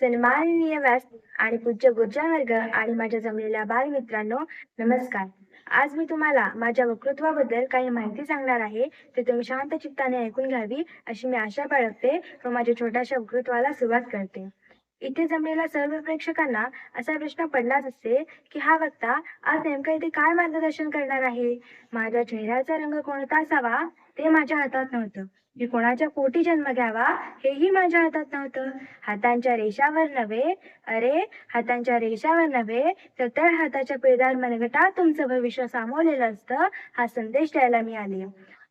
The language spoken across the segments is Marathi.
सन्माननीय व्यास आणि पूज्य गुर्जर वर्ग आणि माझ्या जमलेल्या बालमित्रांनो नमस्कार. आज मी तुम्हाला माझ्या वक्तृत्वाबद्दल काही माहिती सांगणार आहे ते तुम्ही शांत चित्ताने ऐकून घ्यावी अशी मी आशा बाळगते व माझ्या छोट्याशा वक्तृत्वाला सुरुवात करते. इथे जमलेल्या सर्व प्रेक्षकांना असा प्रश्न पडलाच असते की हा वक्ता आज नेमका इथे काय मार्गदर्शन करणार आहे? माझ्या चेहऱ्याचा रंग कोणता असावा? ते माझ्या हातात नव्हतं. मी कोणाच्या पोटी जन्म घ्यावा हेही माझ्या हातात नव्हतं. हातांच्या रेषावर नव्हे. अरे हातांच्या रेषावर नव्हे तर तळ हाताच्या पिळदार मनगटात तुमचं भविष्य सामावलेलं असतं हा संदेश द्यायला मी आले.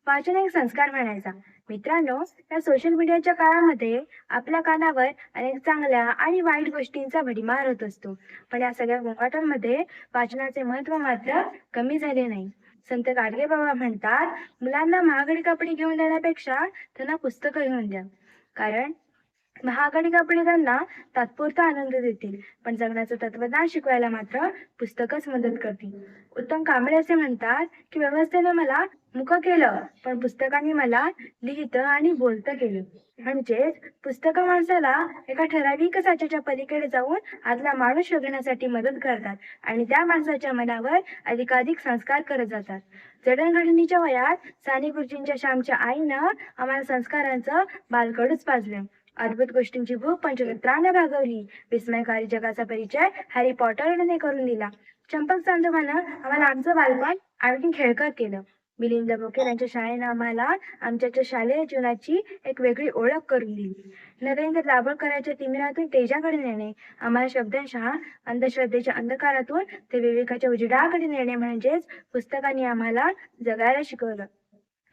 वाचन एक संस्कार म्हणायचा. मित्रांनो या सोशल मीडियाच्या काळामध्ये आपल्या कानावर अनेक चांगल्या आणि वाईट गोष्टींचा भडीमार होत असतो. पण या सगळ्या गोंगाटांमध्ये वाचनाचे महत्त्व मात्र कमी झाले नाही. संत गाडगे बाबा म्हणतात मुलांना महागडी कपडे घेऊन देण्यापेक्षा त्यांना पुस्तकं घेऊन द्या. कारण महागडी कपडे त्यांना तात्पुरता आनंद देतील पण जगण्याचं तत्वज्ञान शिकवायला मात्र पुस्तकच मदत करतील. उत्तम कांबळे असे म्हणतात की व्यवस्थेने मला मुख केलं पण पुस्तकांनी मला लिहितं आणि बोलत केलं. म्हणजेच पुस्तक माणसाला एका ठराविक साच्याच्या पलीकडे जाऊन आतला माणूस शोधण्यासाठी मदत करतात आणि त्या माणसाच्या मनावर अधिकाधिक संस्कार करत जातात. जडणघडणीच्या वयात साने गुरुजींच्या श्यामच्या आईनं आम्हाला संस्कारांचं बालकडूच पाजलं. अद्भुत गोष्टींची भूक पंचतंत्रानं भागवली. विस्मयकारी जगाचा परिचय हॅरी पॉटरने करून दिला. चंपक चांदोबानं आम्हाला आमचं बालपण आणखी खेळकर केलं. मिलिंद बोके यांच्या शाळेनं आम्हाला आमच्या शालेय जीवनाची एक वेगळी ओळख करून दिली. नरेंद्र दाभोळकरांच्या तिमिरातून तेजाकडे नेणे आम्हाला शब्दशः अंधश्रद्धेच्या अंधकारातून ते विवेकाच्या उजेडाकडे नेणे म्हणजेच पुस्तकांनी आम्हाला जगायला शिकवलं.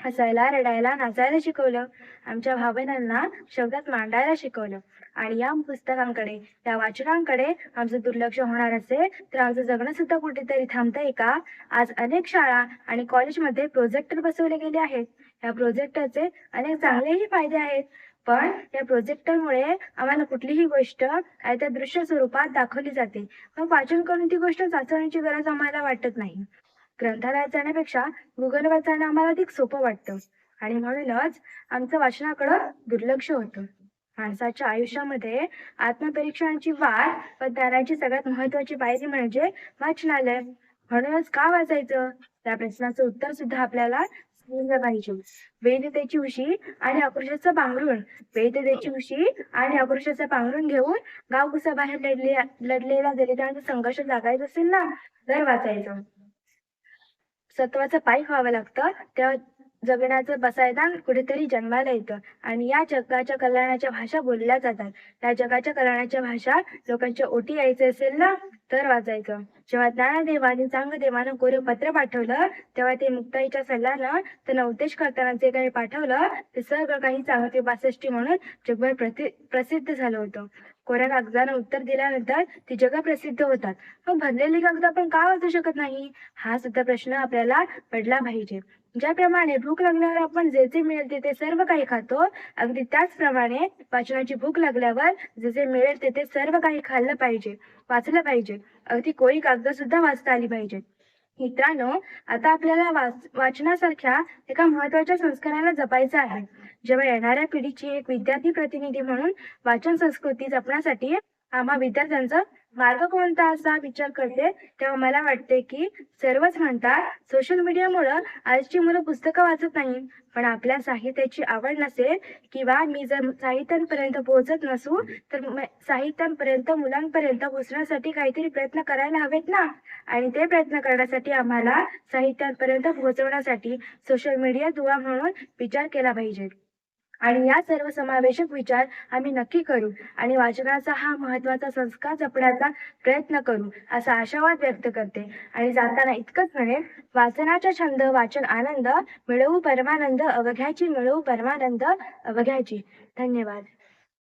हसायला रडायला नाचायला शिकवलं. आमच्या भावनांना शब्दात मांडायला शिकवलं. आणि या पुस्तकांकडे या वाचनांकडे आमचं दुर्लक्ष होणार असेल तर आमचं जगणं सुद्धा कुठेतरी थांबतंय का? आज अनेक शाळा आणि कॉलेजमध्ये प्रोजेक्टर बसवले गेले आहेत. या प्रोजेक्टरचे अनेक चांगलेही फायदे आहेत. पण या प्रोजेक्टरमुळे आम्हाला कुठलीही गोष्ट आहे त्या दृश्य स्वरूपात दाखवली जाते. मग वाचन करून ती गोष्ट चाचवण्याची गरज आम्हाला वाटत नाही. ग्रंथालयात जाण्यापेक्षा गुगलवर जाणं आम्हाला अधिक सोपं वाटतं. आणि म्हणूनच आमचं वाचनाकडं दुर्लक्ष होतं. माणसाच्या आयुष्यामध्ये आत्मपरीक्षणाची वाट व ज्ञानाची सगळ्यात महत्वाची पायरी म्हणजे वाचनालय. म्हणूनच का वाचायचं? त्या प्रश्नाचं उत्तर सुद्धा आपल्याला समजलं पाहिजे. वेदतेची उशी आणि आक्रोशाचं पांघरून वेदतेची उशी आणि आक्रोशाचं पांघरून घेऊन गाव कुसा बाहेर लढले लढलेला दलितांचा संघर्ष जागायचा असेल ना तर वाचायचं. सत्वाचं पायी व्हावं लागतं. तेव्हा जगण्याचं बसायदान कुठेतरी जन्माला येतं. आणि या जगाच्या कल्याणाच्या भाषा बोलल्या जातात. त्या जगाच्या कल्याणाच्या भाषा लोकांच्या ओटी यायचे असेल ना? तर वाचायचं. जेव्हा ज्ञानदेवाने चांगदेवानं कोरे पत्र पाठवलं तेव्हा ते मुक्ताईच्या सल्ल्यानं त्यांना उद्देश करताना जे काही पाठवलं ते सगळं काही चांगते बासष्टी म्हणून जगभर प्रसिद्ध झालं होतं. कोऱ्या कागदानं उत्तर दिल्यानंतर ती जग प्रसिद्ध होतात. मग भरलेली कागद आपण का वाचू शकत नाही? हा सुद्धा प्रश्न आपल्याला पडला पाहिजे. ज्याप्रमाणे भूक लागल्यावर आपण जे जे मिळेल ते ते सर्व काही खातो अगदी त्याचप्रमाणे वाचनाची भूक लागल्यावर जे जे मिळेल ते ते सर्व काही खाल्लं पाहिजे वाचलं पाहिजे. अगदी कोळी कागद सुद्धा वाचता आली पाहिजेत. मित्रांनो आता आपल्याला वाच वाचनासारख्या एका महत्त्वाच्या संस्काराला जपायचं आहे. जेव्हा येणाऱ्या पिढीची एक विद्यार्थी प्रतिनिधी म्हणून वाचन संस्कृती जपण्यासाठी आम्हा विद्यार्थ्यांचं मार्ग कोणता असा विचार करते? तेव्हा मला वाटते की सर्वच म्हणतात सोशल मीडियामुळं आजची मुलं पुस्तकं वाचत नाही पण आपल्या साहित्याची आवड नसेल किंवा मी जर साहित्यांपर्यंत पोहोचत नसू तर साहित्यांपर्यंत मुलांपर्यंत पोहोचण्यासाठी काहीतरी प्रयत्न करायला हवेत ना? आणि ते प्रयत्न करण्यासाठी आम्हाला साहित्यांपर्यंत पोहोचवण्यासाठी सोशल मीडिया दुवा म्हणून विचार केला पाहिजे. आणि या सर्व समावेशक विचार आम्ही नक्की करू आणि वाचनाचा हा महत्त्वाचा संस्कार जपण्याचा प्रयत्न करू असा आशावाद व्यक्त करते. आणि जाताना इतकंच म्हणे वाचनाचा छंद वाचन आनंद मिळवू परमानंद अवघ्याची मिळवू परमानंद अवघ्याची. धन्यवाद.